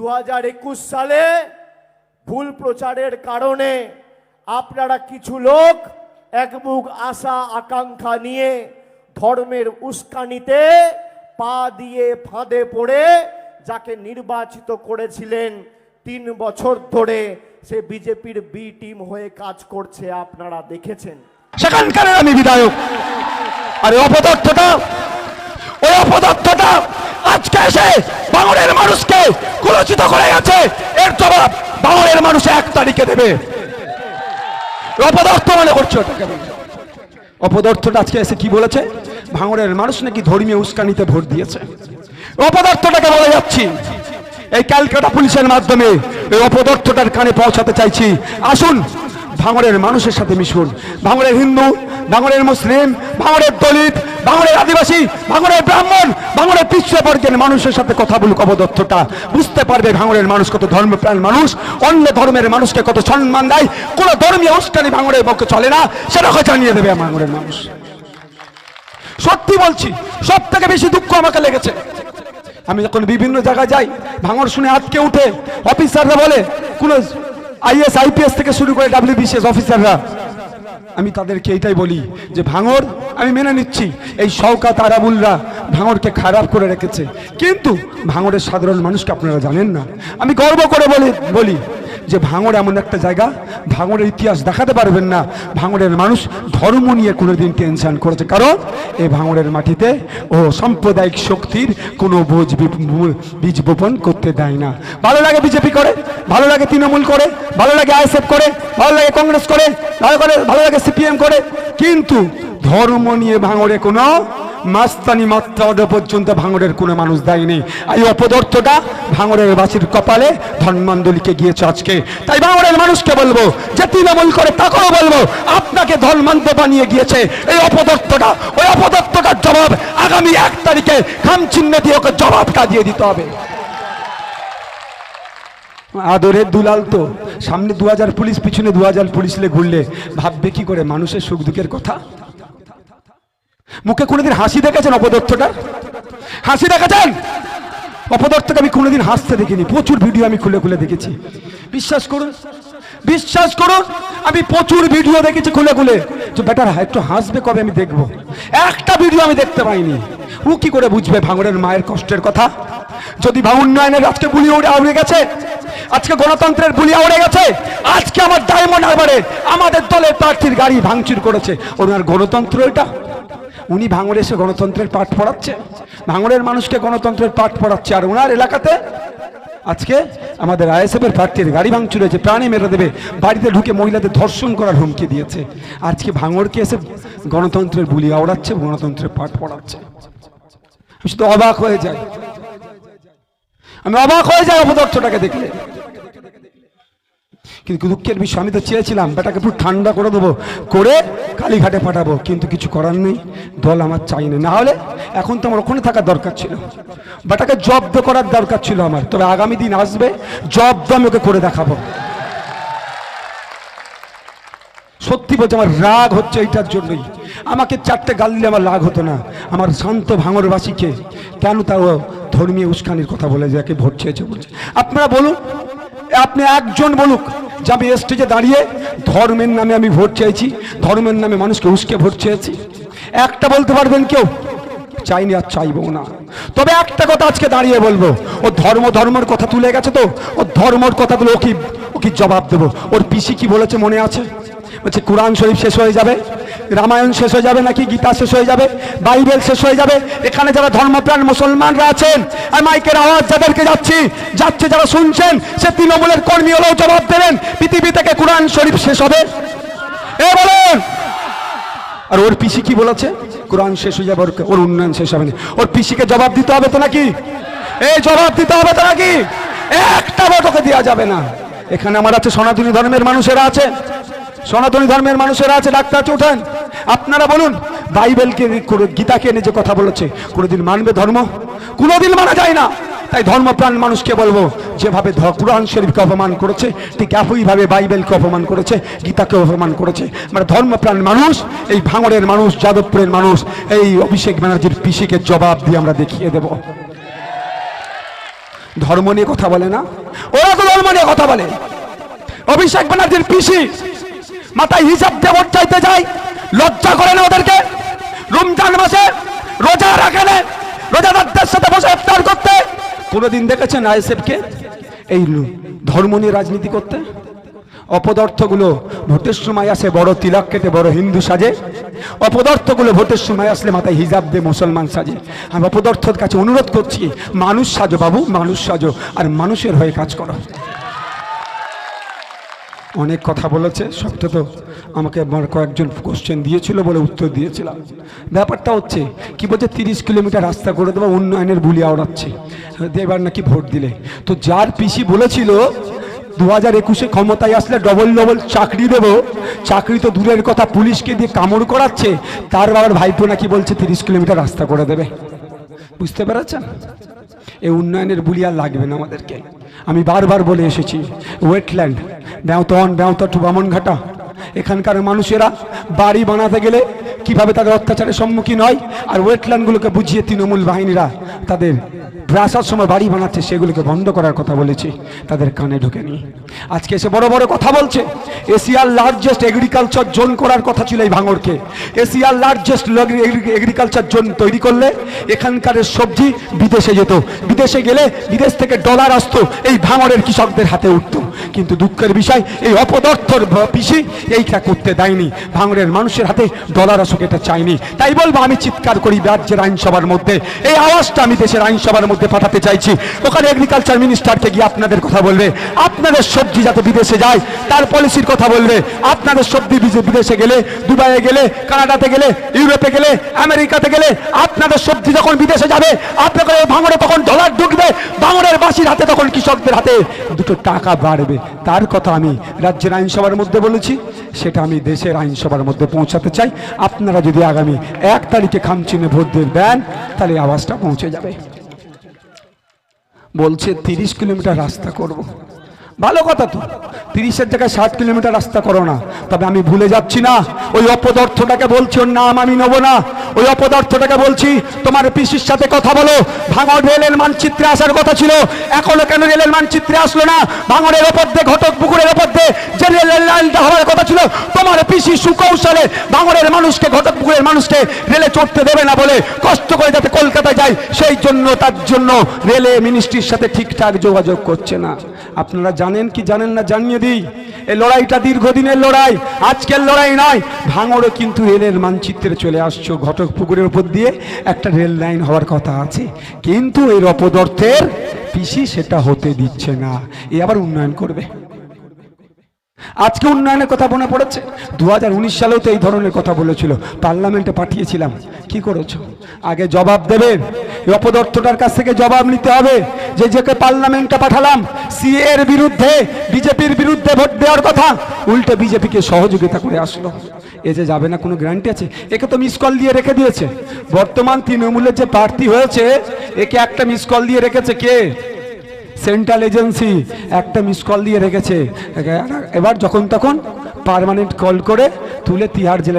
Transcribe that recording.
দু হাজার একুশ সালে ভুল প্রচারের কারণে আপনারা কিছু লোক একমুখ আশা, আকাঙ্ক্ষা নিয়ে ধর্মের উস্কানিতে পা দিয়ে ফাঁদে পড়ে যাকে নির্বাচিত করেছিলেন তিন বছর ধরে সে বিজেপির বি টিম হয়ে কাজ করছে, আপনারা দেখেছেন। সেখানকার আমি বিধায়ক। আর অপদার্থটা ওই অপদার্থটা এসে বাংলার মানুষকে কুলচিত করে গেছে। এর জবাব বাংলার মানুষ এক তারিখে দেবে। অপদার্থ মনে করছে ওটাকে অপদার্থটা আজকে এসে কি বলেছে? ভাঙড়ের মানুষ নাকি ধর্মীয় উস্কানিতে ভোট দিয়েছে। অপদার্থটাকে বলে যাচ্ছি। এই ক্যালকাটা পুলিশের মাধ্যমে এই অপদার্থটার কানে পৌঁছাতে চাইছি। আসুন ভাঙড়ের মানুষের সাথে মিশুন। ভাঙড়ের হিন্দু ভাঙড়ের মুসলিম ভাঙড়ের দলিত ভাঙড়ের আদিবাসী ভাঙড়ের ব্রাহ্মণ ভাঙড়ের পিছিয়ে মানুষের সাথে কথা বলুক অবদত্তটা। বুঝতে পারবে ভাঙড়ের মানুষ কত ধর্মপ্রাণ মানুষ, অন্য ধর্মের মানুষকে কত সম্মান দেয়। কোনো ধর্মীয় অনুষ্ঠানে ভাঙড়ের পক্ষে চলে না সেটাকে জানিয়ে দেবে ভাঙড়ের মানুষ। সত্যি বলছি সব থেকে বেশি দুঃখ আমাকে লেগেছে। আমি যখন বিভিন্ন জায়গায় যাই ভাঙর শুনে আজকে উঠে, অফিসাররা বলে, কোন আইএস, আইপিএস থেকে শুরু করে ডাব্লিউবিসিএস অফিসাররা। আমি তাদেরকে এইটাই বলি যে ভাঙর আমি মেনে নিচ্ছি, এই শওকাত আরাবুলরা ভাঙরকে খারাপ করে রেখেছে। কিন্তু ভাঙরের সাধারণ মানুষকে আপনারা জানেন না। আমি গর্ব করে বলি বলি যে ভাঙড় এমন একটা জায়গা, ভাঙড়ের ইতিহাস দেখাতে পারবেন না। ভাঙড়ের মানুষ ধর্ম নিয়ে কোনোদিন টেনশন করেছে। কারণ এই ভাঙড়ের মাটিতে ও সাম্প্রদায়িক শক্তির কোনো বোঝ বীজ বপন করতে দেয় না। ভালো লাগে বিজেপি করে, ভালো লাগে তৃণমূল করে, ভালো লাগে আইএসএফ করে, ভালো লাগে কংগ্রেস করে, ভালো করে, ভালো লাগে সিপিএম করে। কিন্তু ধর্ম নিয়ে ভাঙড়ে কোনো মাস্তানি মাত্রা অর্ডার পর্যন্ত ভাঙড়ের কোনো মানুষ দেয়নি। এই অপদর্থটা ভাঙড়ের বাসির কপালে ধর্মান্দলিকে গিয়েছে আজকে। তাই ভাঙড়ের মানুষকে বলব, যে তৃণমূল করে তাকেও বলব, আপনাকে ধর্মান্ত বানিয়ে গিয়েছে এই অপদার্থটা। ওই অপদার্থটার জবাব আগামী এক তারিখে খাম চিহ্ন দিয়ে ওকে জবাবটা দিয়ে দিতে হবে। আদরের দুলাল তো, সামনে দু হাজার পুলিশ, পিছনে দু হাজার পুলিশ ঘুরলে। ভাববে কি করে মানুষের সুখ দুঃখের কথা? মুখে কোনোদিন হাসি দেখেছেন অপদর্থটা? হাসি দেখেছেন? অপদর্থকে আমি কোনোদিন হাসতে দেখিনি। প্রচুর ভিডিও আমি খুলে খুলে দেখেছি। বিশ্বাস করুন বিশ্বাস করুন, আমি প্রচুর ভিডিও দেখেছি খুলে খুলে। যে বেটার, একটু হাসবে কবে আমি দেখব? একটা ভিডিও আমি দেখতে পাইনি। ও কি করে বুঝবে ভাঙড়ের মায়ের কষ্টের কথা? যদি বা উন্নয়নের আজকে বুলি উড়ে গেছে, আজকে গণতন্ত্রের বুলি আউড়ে গেছে, আজকে আমার ডায়মন্ড হারবারে আমাদের দলের প্রার্থীর গাড়ি ভাঙচুর করেছে। ওনার গণতন্ত্র এটা। উনি ভাঙড়ে এসে গণতন্ত্রের পাঠ পড়াচ্ছে, ভাঙড়ের মানুষকে গণতন্ত্রের পাঠ পড়াচ্ছে। আর ওনার এলাকাতে আজকে আমাদের আইএসএফ এর প্রার্থীর গাড়ি ভাঙচুর হয়েছে, প্রাণে মেরে দেবে। বাড়িতে ঢুকে মহিলাদের ধর্ষণ করার হুমকি দিয়েছে। আজকে ভাঙড়কে এসে গণতন্ত্রের বুলি আওড়াচ্ছে, গণতন্ত্রের পাঠ পড়াচ্ছে। আমি শুধু অবাক হয়ে যাই। আমি অবাক হয়ে যাই অপদার্থটাকে দেখলে। কিন্তু দুঃখের বিষয়, আমি তো চেয়েছিলাম, বেটাকে পুরো ঠান্ডা করে দেবো, করে কালীঘাটে পাঠাবো, কিন্তু কিছু করার নেই। দল আমার চাই না না হলে এখন তো আমার ওখানে থাকার দরকার ছিল। বেটাকে জব্দ করার দরকার ছিল আমার। তবে আগামী দিন আসবে, জব্দ আমি ওকে করে দেখাবো। সত্যি বলছে আমার রাগ হচ্ছে এইটার জন্যই। আমাকে চারটে গাল দিলে আমার রাগ হতো না। আমার শান্ত ভাঙরবাসীকে কেন তাও ধর্মীয় উস্কানির কথা বলে যাকে ভোট চেয়েছে বলছে। আপনারা বলুন আপনি একজন বলুক। যে আমি স্টেজে দাঁড়িয়ে ধর্মের নামে আমি ভোট চাইছি, ধর্মের নামে মানুষকে উস্কে ভোট চেয়েছি। একটা বলতে পারবেন কেউ? চাইনি আর চাইব না। তবে একটা কথা আজকে দাঁড়িয়ে বলব, ও ধর্ম ধর্মের কথা তুলে গেছে তো, ও ধর্মর কথাগুলো ও কি ও কি জবাব দেবো। ওর পিসি কি বলেছে মনে আছে? বলছে, কোরআন শরীফ শেষ হয়ে যাবে। রামায়ণ শেষ হয়ে যাবে নাকি গীতা শেষ হয়ে যাবে? বাইবেল শেষ হয়ে যাবে? এখানে যারা ধর্মপ্রাণ মুসলমানরা আছেন, আর মাইকের আওয়াজ যাদেরকে যাচ্ছি, যাচ্ছে যারা শুনছেন, সে তৃণমূলের কর্মী হলেও জবাব দেবেন, পৃথিবী থেকে কোরআন শরীফ শেষ হবে। এ বলেন! আর ওর পিসি কি বলেছে? কোরআন শেষ হয়ে যাবে, ওর উন্নয়ন শেষ হবে না। ওর পিসিকে জবাব দিতে হবে তো নাকি? এই জবাব দিতে হবে তো নাকি? একটা ভোট ওকে দেওয়া যাবে না। এখানে আমার আছে সনাতনী ধর্মের মানুষেরা আছে। সনাতনী ধর্মের মানুষেরা আছে, ডাক্তার ওঠেন আপনারা বলুন, বাইবেলকে গীতাকে এনে যে কথা বলেছে, কোনোদিন মানবে ধর্ম? কোনোদিন মানা যায় না। তাই ধর্মপ্রাণ মানুষকে বলব, যেভাবে কোরআন শরীফকে অপমান করেছে, ঠিক একইভাবে বাইবেলকে অপমান করেছে, গীতাকে অপমান করেছে। মানে ধর্মপ্রাণ মানুষ, এই ভাঙড়ের মানুষ, যাদবপুরের মানুষ, এই অভিষেক ব্যানার্জির পিসিকে জবাব দিয়ে আমরা দেখিয়ে দেব। ধর্ম নিয়ে কথা বলে না? ওরা তো ধর্ম নিয়ে কথা বলে। অভিষেক ব্যানার্জির পিসি মাথায় হিসাব ভোট চাইতে যায়। লজ্জা করে না ওদেরকে? রমজান মাসে রোজা রাখে না রোজাদারদের সাথে বসে ইফতার করতে? কোনোদিন দেখেছেন আইএসএফকে? এই ধর্ম নিয়ে রাজনীতি করতে? অপদার্থগুলো ভোটের সময় আসে, বড় তিলক কেটে, বড় হিন্দু সাজে। অপদার্থগুলো ভোটের সময় আসলে মাথায় হিজাব দিয়ে মুসলমান সাজে। আমি অপদার্থর কাছে অনুরোধ করছি, মানুষ সাজো বাবু, মানুষ সাজো, আর মানুষের হয়ে কাজ করো। অনেক কথা বলেছে, সবটা তো আমাকে আমার কয়েকজন কোশ্চেন দিয়েছিল বলে উত্তর দিয়েছিলাম। ব্যাপারটা হচ্ছে, কি বলছে, তিরিশ কিলোমিটার রাস্তা করে দেবো, উন্নয়নের বুলি আওড়াচ্ছে। এবার নাকি ভোট দিলে। তো যার পিসি বলেছিল দু হাজার একুশে ক্ষমতায় আসলে ডবল ডবল চাকরি দেব, চাকরি তো দূরের কথা, পুলিশকে দিয়ে কামড় করাচ্ছে তার বাবার ভাইপো নাকি বলছে, তিরিশ কিলোমিটার রাস্তা করে দেবে। বুঝতে পেরেছেন? এই উন্নয়নের বুলি আর লাগবে না আমাদেরকে। আমি বারবার বলে এসেছি ওয়েটল্যান্ড ব্যাঁতন ব্যাঁত টু বামনঘাটা, এখানকার মানুষেরা বাড়ি বানাতে গেলে কীভাবে তাদের অত্যাচারের সম্মুখীন হয়? আর ওয়েটল্যান্ডগুলোকে বুঝিয়ে তৃণমূল বাহিনীরা তাদের আসার সময় বাড়ি বানাচ্ছে সেগুলোকে বন্ধ করার কথা বলেছি, তাদের কানে ঢুকে নি আজকে এসে বড় বড় কথা বলছে, এশিয়ার লার্জেস্ট এগ্রিকালচার জোন করার কথা ছিল এই ভাঙড়কে। এশিয়ার লার্জেস্ট এগ্রিকালচার জোন তৈরি করলে এখানকার সবজি বিদেশে যেত। বিদেশে গেলে বিদেশ থেকে ডলার আসতো এই ভাঙড়ের কৃষকদের হাতে উঠত। কিন্তু দুঃখের বিষয়, এই অপদার্থর পিসি এইটা করতে দেয়নি। ভাঙড়ের মানুষের হাতে ডলার আসুক, এটা চাইনি। তাই বলব, আমি চিৎকার করি রাজ্যের আইনসভার মধ্যে। এই আওয়াজটা আমি দেশের আইনসভার মধ্যে পাঠাতে চাইছি। ওখানে এগ্রিকালচার মিনিস্টারকে গিয়ে আপনাদের কথা বলবে। আপনাদের সবজি যাতে বিদেশে যায়, তার পলিসির কথা বলবে। আপনাদের সবজি বিদেশে গেলে, দুবাইয়ে গেলে, কানাডাতে গেলে, ইউরোপে গেলে, আমেরিকাতে গেলে, আপনাদের সবজি যখন বিদেশে যাবে, আপনাদের ভাঙড়ে তখন ডলার ঢুকবে। ভাঙড়ের বাসির হাতে তখন কৃষকদের হাতে দুটো টাকা বাড়বে। তার কথা আমি রাজ্যের আইনসভার মধ্যে বলেছি, সেটা আমি দেশের আইনসভার মধ্যে পৌঁছাতে চাই আপনারা যদি আগামী এক তারিখে খামচিনে ভোট দিয়ে দেন, তাহলে আওয়াজটা পৌঁছে যাবে বলছে তিরিশ কিলোমিটার রাস্তা করব। ভালো কথা তো। তিরিশের জায়গায় ষাট কিলোমিটার রাস্তা করো না। তবে আমি ভুলে যাচ্ছি না, ওই অপদার্থটাকে বলছি, ওর নাম আমি নেব না। ওই অপদার্থটাকে বলছি, তোমার পিসির সাথে কথা বলো। ভাঙড় রেলের মানচিত্রে আসার কথা ছিল। এখনও কেন রেলের মানচিত্রে আসলো না? ভাঙড়ের ওপর দিয়ে ঘটক পুকুরের ওপর দিয়ে যে রেলের লাইনটা হওয়ার কথা ছিল তোমার পিসি সুকৌশলে ভাঙড়ের মানুষকে ঘটক পুকুরের মানুষকে রেলে চড়তে দেবে না বলে কষ্ট করে যাতে কলকাতা যায়, সেই জন্য, তার জন্য রেলে মিনিস্ট্রির সাথে ঠিকঠাক যোগাযোগ করছে না। আপনারা জানেন কি জানেন না জানিয়ে দিই? এই লড়াইটা দীর্ঘদিনের লড়াই, আজকের লড়াই নয়। ভাঙড়ে কিন্তু রেলের মানচিত্রে চলে আসছো ঘটক পুকুরের উপর দিয়ে একটা রেল লাইন হওয়ার কথা আছে। কিন্তু এর অপদর্থের পিসি সেটা হতে দিচ্ছে না। এ আবার উন্নয়ন করবে। আজকে উন্নয়নের কথা মনে পড়েছে? দু সালেও তো এই ধরনের কথা বলেছিল। পার্লামেন্টে পাঠিয়েছিলাম। কি করেছ? আগে জবাব এই অপদর্থটার কাছ থেকে জবাব নিতে হবে। যে যাকে পার্লামেন্টে পাঠালাম, সিএ এর বিরুদ্ধে, বিজেপির বিরুদ্ধে ভোট দেওয়ার কথা, উল্টে বিজেপিকে সহযোগিতা করে আসলো। এ যে যাবে না, কোনো গ্যারান্টি আছে? একে তো মিস কল দিয়ে রেখে দিয়েছে। বর্তমান তৃণমূলের যে প্রার্থী হয়েছে, একে একটা মিস কল দিয়ে রেখেছে কে? সেন্ট্রাল এজেন্সি একটা মিস কল দিয়ে রেখেছে। এবার যখন তখন পারমানেন্ট কল করে তুলে তিহার জেলে